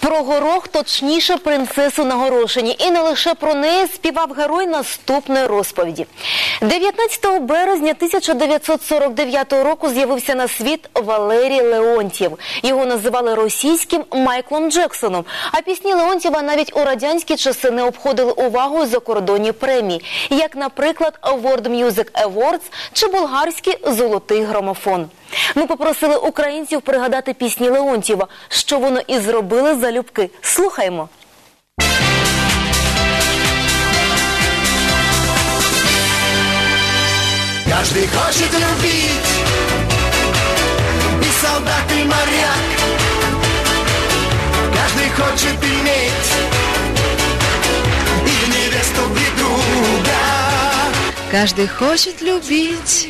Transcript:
Про горох, точніше принцесу на горошині. І не лише про неї співав герой наступної розповіді. 19 березня 1949 року з'явився на світ Валерій Леонтьєв. Його називали російським Майклом Джексоном. А пісні Леонтьєва навіть у радянські часи не обходили увагою закордонні премії, як, наприклад, World Music Awards чи болгарський золотий грамофон. Ми попросили українців пригадати пісні Леонтьєва, що воно і зробили залюбки. Слухаймо. Каждый хочет любить И солдат, и моряк Каждый хочет иметь И невесту, и друга Каждый хочет любить,